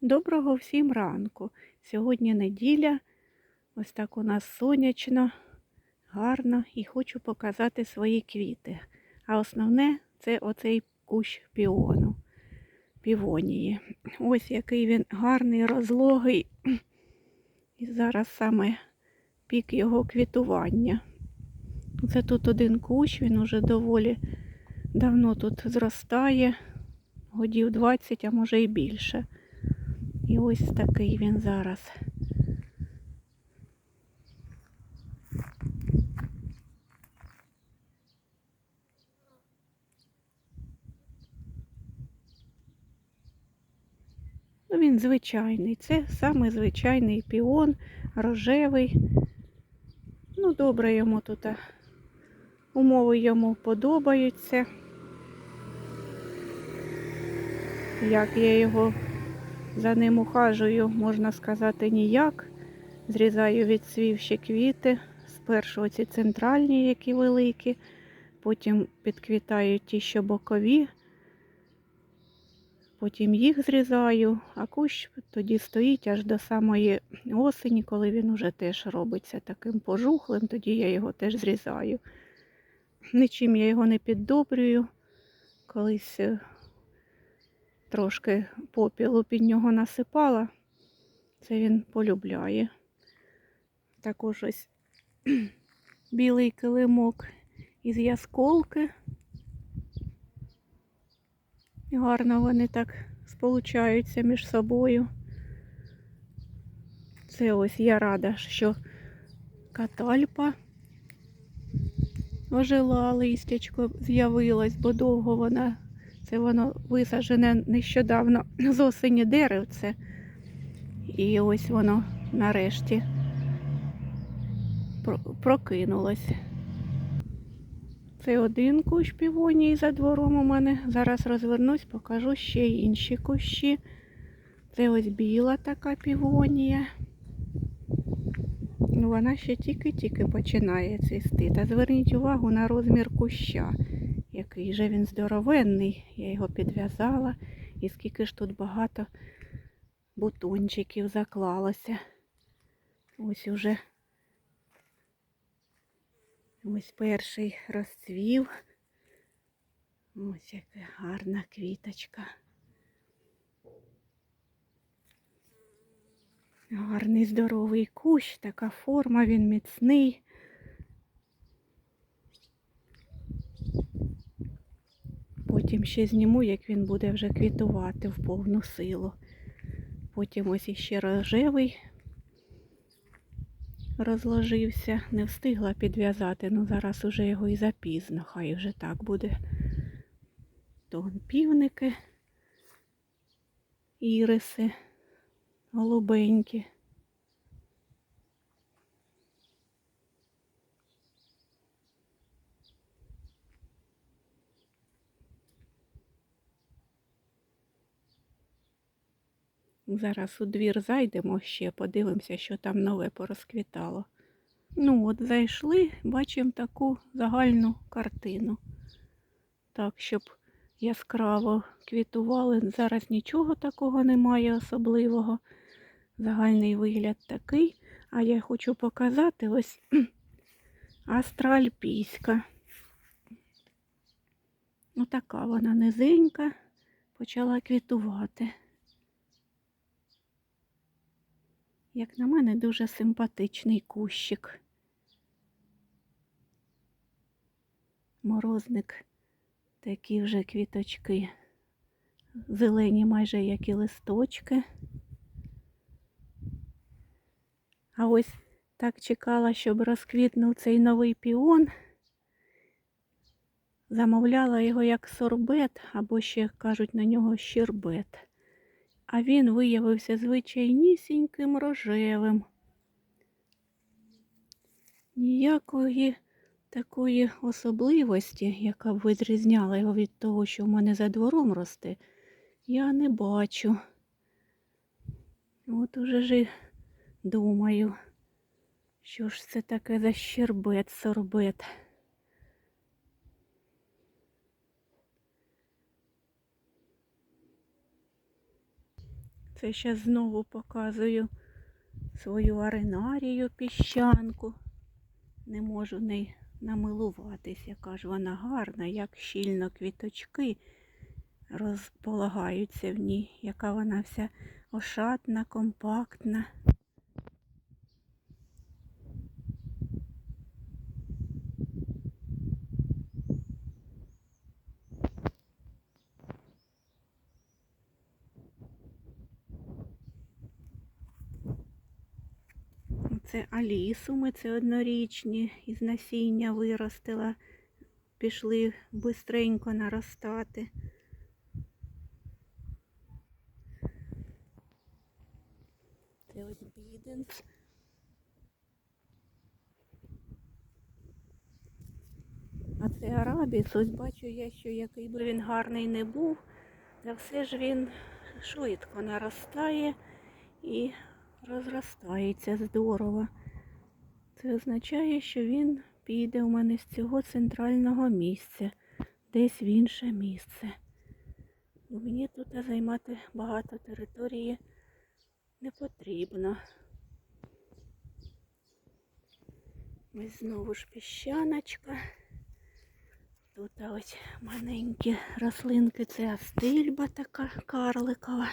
Доброго всім ранку. Сьогодні неділя. Ось так у нас сонячно, гарно і хочу показати свої квіти. А основне це оцей кущ піону, півонії. Ось який він гарний, розлогий. І зараз саме пік його квітування. Це тут один кущ, він уже доволі давно тут зростає, годів 20, а може і більше. І ось такий він зараз. Ну, він звичайний. Це саме звичайний піон, рожевий. Ну, добре йому тут. Умови йому подобаються. Як я його за ним ухажую, можна сказати, ніяк. Зрізаю від свівші квіти. Спершу оці центральні, які великі, потім підквітаю ті, що бокові, потім їх зрізаю, а кущ тоді стоїть аж до самої осені, коли він уже теж робиться таким пожухлим, тоді я його теж зрізаю. Нічим я його не піддобрюю. Колись е, трошки попілу під нього насипала. Це він полюбляє. Також ось білий килимок із ясколки. Гарно вони так сполучаються між собою. Це ось я рада, що катальпа ожила, листячко з'явилось, бо довго вона це воно висаджене нещодавно з осені деревце. І ось воно нарешті прокинулось. Це один кущ півонії за двором у мене. Зараз розвернусь, покажу ще інші кущі. Це ось біла така півонія. Вона ще тільки-тільки починає цвісти. Та зверніть увагу на розмір куща який же він здоровенний. Я його підв'язала і скільки ж тут багато бутончиків заклалося. Ось уже ось перший розцвів. Ось яка гарна квіточка. Гарний здоровий кущ, така форма, він міцний. Потім ще зніму, як він буде вже квітувати в повну силу. Потім ось іще рожевий розложився. Не встигла підв'язати, ну зараз уже його і запізно, хай вже так буде. То півники, іриси, голубенькі. Зараз у двір зайдемо ще, подивимося, що там нове порозквітало. Ну, от зайшли, бачимо таку загальну картину. Так, щоб яскраво квітували. Зараз нічого такого немає особливого. Загальний вигляд такий. А я хочу показати ось астральпійська. Отака вона низенька, почала квітувати. Як на мене, дуже симпатичний кущик. Морозник, такі вже квіточки, зелені майже як і листочки. А ось так чекала, щоб розквітнув цей новий піон. Замовляла його як сорбет, або ще кажуть на нього щербет а він виявився звичайнісіньким рожевим. Ніякої такої особливості, яка б відрізняла його від того, що в мене за двором росте, я не бачу. От уже ж думаю, що ж це таке за щербет, сорбет. Це ще знову показую свою аренарію піщанку. Не можу не намилуватись, яка ж вона гарна, як щільно квіточки розполагаються в ній, яка вона вся ошатна, компактна. Це алісу ми це однорічні із насіння виростила. Пішли бистренько наростати. Це ось біденс. А це арабіс. Ось бачу я, що який би він гарний не був, та все ж він швидко наростає і розростається здорово. Це означає, що він піде у мене з цього центрального місця, десь в інше місце. Бо мені тут займати багато території не потрібно. Ось знову ж піщаночка. Тут ось маленькі рослинки, це астильба така карликова.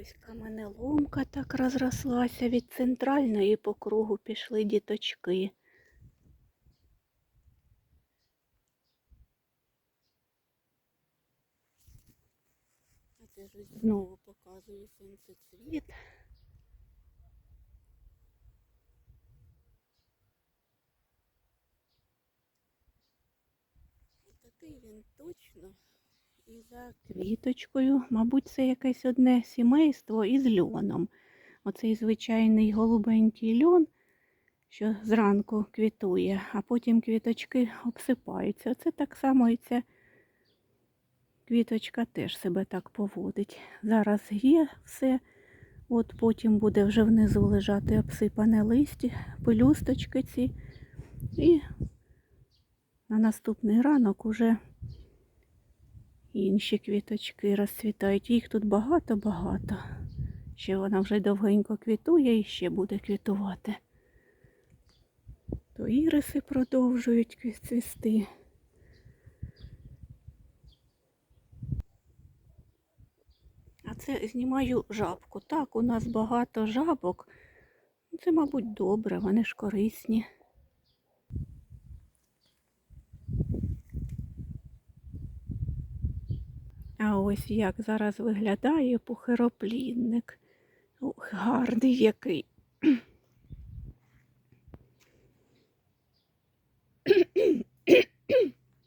Ось каменеломка так розрослася від центральної по кругу пішли діточки. Це знову показую сонцецвіт. Такий він точно. І за квіточкою, мабуть, це якесь одне сімейство із льоном. Оцей звичайний голубенький льон, що зранку квітує, а потім квіточки обсипаються. Це так само і ця квіточка теж себе так поводить. Зараз є все, от потім буде вже внизу лежати обсипане листя, пелюсточки ці. І на наступний ранок уже інші квіточки розцвітають. Їх тут багато-багато. Ще вона вже довгенько квітує і ще буде квітувати. То іриси продовжують цвісти. А це знімаю жабку. Так, у нас багато жабок. Це, мабуть, добре, вони ж корисні. А ось як зараз виглядає пухироплінник. Ох, гарний який.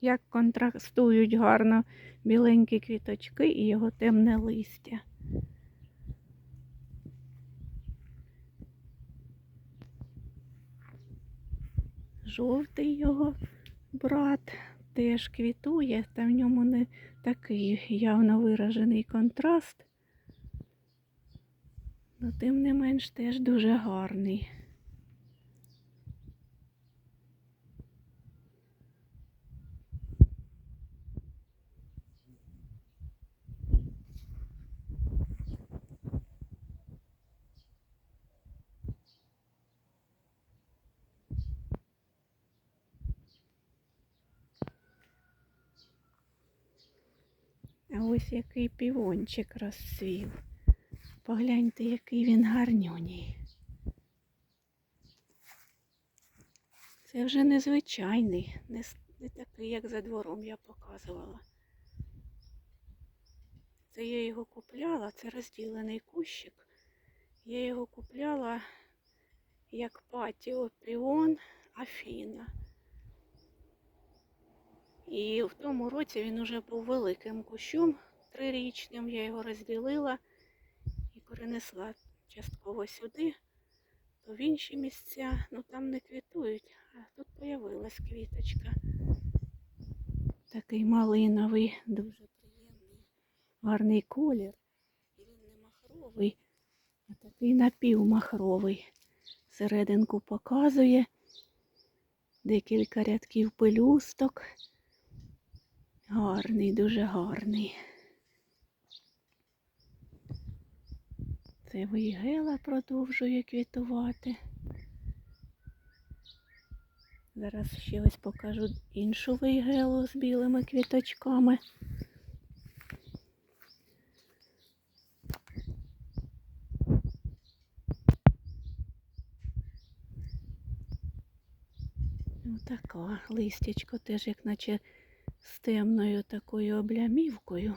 Як контрастують гарно біленькі квіточки і його темне листя. Жовтий його брат теж квітує, та в ньому не такий явно виражений контраст. але тим не менш теж дуже гарний. Ось який півончик розцвів. Погляньте, який він гарнюній. Це вже незвичайний, не, не такий, як за двором я показувала. Це я його купляла, це розділений кущик. Я його купляла як патіо піон Афіна. І в тому році він уже був великим кущом трирічним. Я його розділила і перенесла частково сюди, то в інші місця, ну там не квітують, а тут появилась квіточка. Такий малиновий, дуже приємний, гарний колір. І він не махровий, а такий напівмахровий. Серединку показує декілька рядків пелюсток. Гарний, дуже гарний. Це вейгела продовжує квітувати. Зараз ще ось покажу іншу вейгелу з білими квіточками. Отака листячко теж як наче з темною такою облямівкою.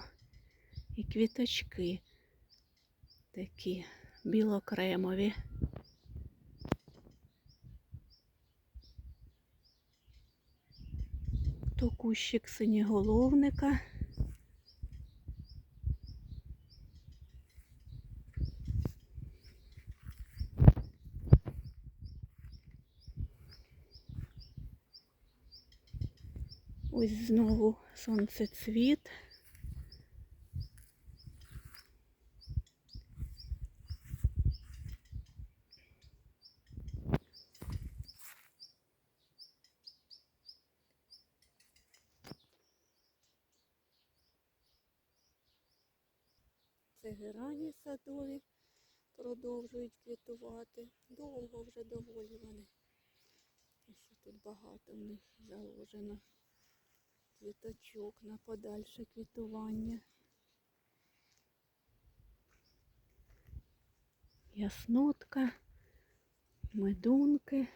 І квіточки такі білокремові. То кущик синєголовника. Ось знову сонцецвіт. Це герані садові продовжують квітувати. Довго вже доволі вони. Ось тут багато в них заложено квіточок на подальше квітування. Яснотка, медунки.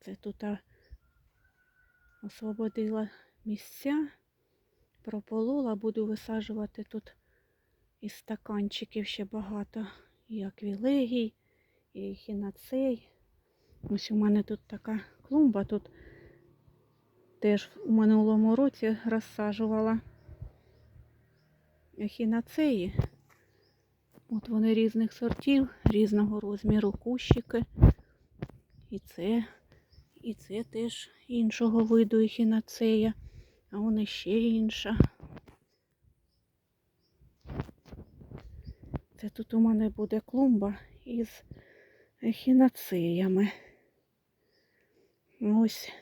Це тут освободила місця, прополола, буду висаджувати тут із стаканчиків ще багато. І аквілегій, і хінацей. Ось у мене тут така клумба, тут теж у минулому році розсаджувала ехінацеї. От вони різних сортів, різного розміру кущики. І це, і це теж іншого виду ехінацея, а вон ще інша. Це тут у мене буде клумба із ехінацеями. Ось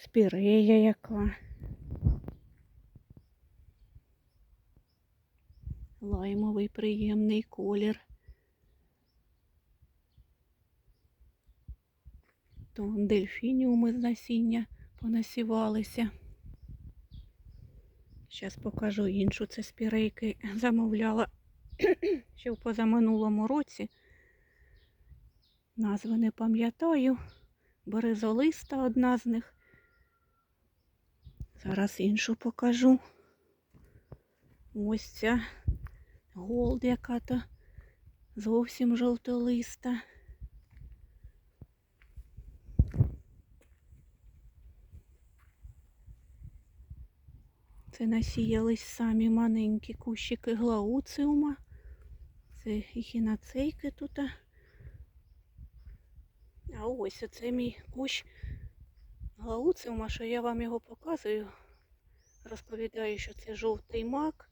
спірея яка. Лаймовий приємний колір. То дельфініуми з насіння понасівалися. Зараз покажу іншу. Це спірейки замовляла ще в позаминулому році. Назви не пам'ятаю. Березолиста одна з них. Зараз іншу покажу. Ось ця голд яка-то зовсім жовтолиста. Це насіялись самі маленькі кущики глауциума. Це ехінацейки тут. А ось оце мій кущ глауциума, що я вам його показую. Розповідаю, що це жовтий мак,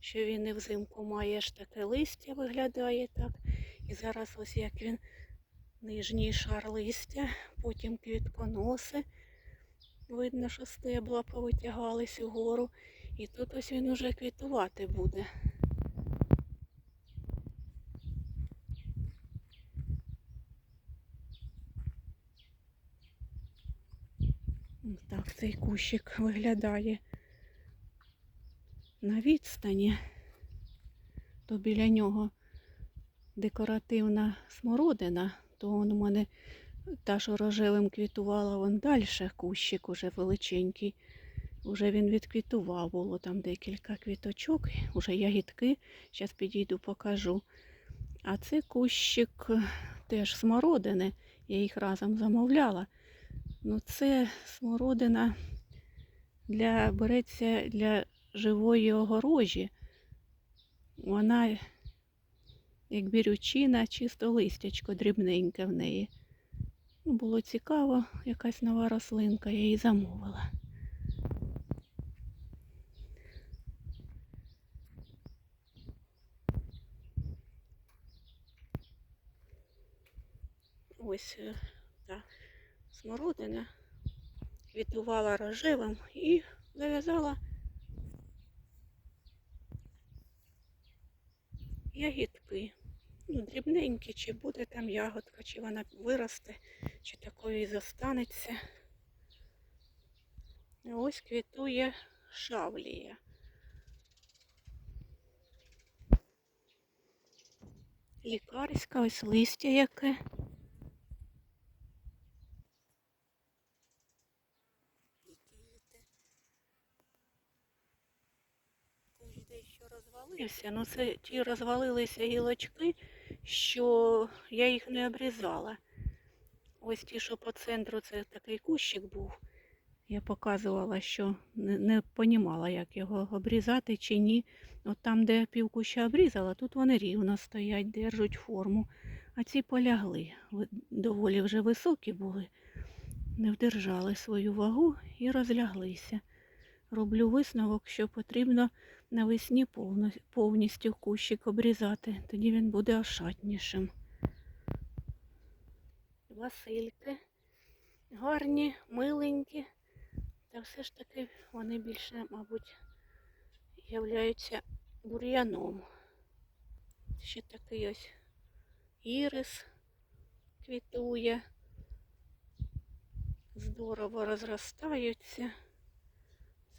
що він і взимку має ж таке листя, виглядає так. І зараз ось як він нижній шар листя, потім квітконоси. Видно, що стебла повитягались угору. І тут ось він уже квітувати буде. Так цей кущик виглядає на відстані, то біля нього декоративна смородина, то он у мене та, що рожевим квітувала, вон далі кущик уже величенький. Уже він відквітував, було там декілька квіточок, уже ягідки. Зараз підійду, покажу. А це кущик е, теж смородини, я їх разом замовляла. Ну, це смородина для, береться для живої огорожі. Вона, як бірючина, чисто листячко дрібненьке в неї. Ну, було цікаво, якась нова рослинка, я її замовила. Ось та смородина квітувала рожевим і зав'язала ягідки. Ну, дрібненькі, чи буде там ягодка, чи вона виросте, чи такою і зостанеться. Ось квітує шавлія. Лікарська, ось листя яке. І квіти. Ось дещо розвалився. Ну це ті розвалилися гілочки, що я їх не обрізала. Ось ті, що по центру, це такий кущик був. Я показувала, що не, не понімала, як його обрізати чи ні. От там, де півкуща обрізала, тут вони рівно стоять, держать форму. А ці полягли. Доволі вже високі були, не вдержали свою вагу і розляглися. Роблю висновок, що потрібно навесні повністю кущик обрізати, тоді він буде ошатнішим. Васильки гарні, миленькі. Та все ж таки вони більше, мабуть, являються бур'яном. Ще такий ось ірис квітує. Здорово розростаються.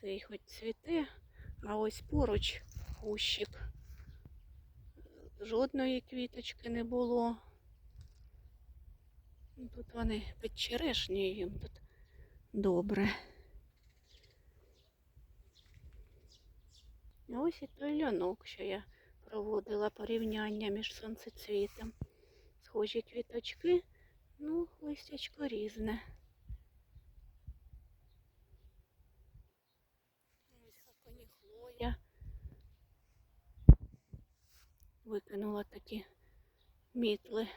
Цей хоч цвіте, а ось поруч кущик. Жодної квіточки не було. Ну, Тут вони під черешнею їм тут добре. Ось і той льонок, що я проводила порівняння між сонцецвітом. Схожі квіточки, ну, листячко різне. Ось хаконіхлоя. Викинула такі мітли.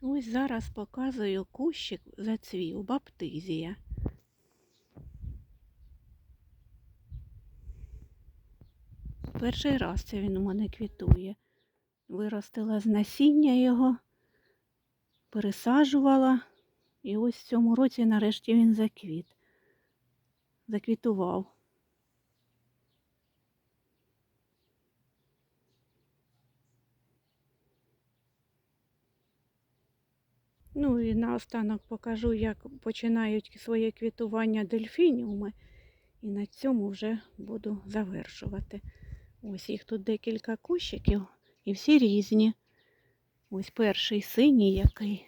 Ось зараз показую кущик зацвів, баптизія. Перший раз це він у мене квітує. Виростила з насіння його, пересаджувала, і ось в цьому році нарешті він заквіт. Заквітував. Ну і наостанок покажу, як починають своє квітування дельфініуми. І на цьому вже буду завершувати. Ось їх тут декілька кущиків і всі різні. Ось перший синій який.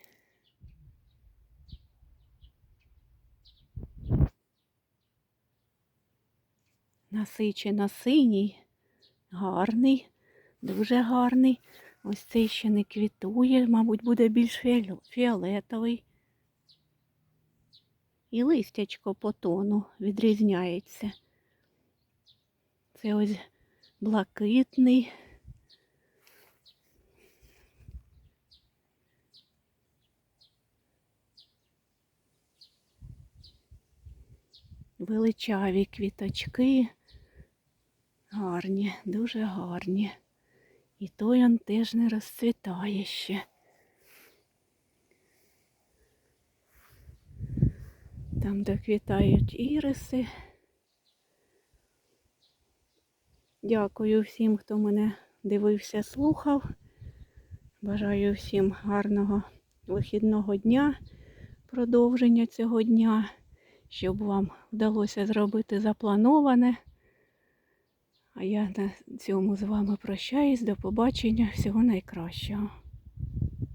Насичено синій, гарний, дуже гарний. Ось цей ще не квітує, мабуть, буде більш фіолетовий. І листячко по тону відрізняється. Це ось блакитний. Величаві квіточки. Гарні, дуже гарні. І той он теж не розцвітає ще. Там доквітають іриси. Дякую всім, хто мене дивився, слухав. Бажаю всім гарного вихідного дня, продовження цього дня, щоб вам вдалося зробити заплановане. А я на цьому з вами прощаюсь. До побачення. Всього найкращого.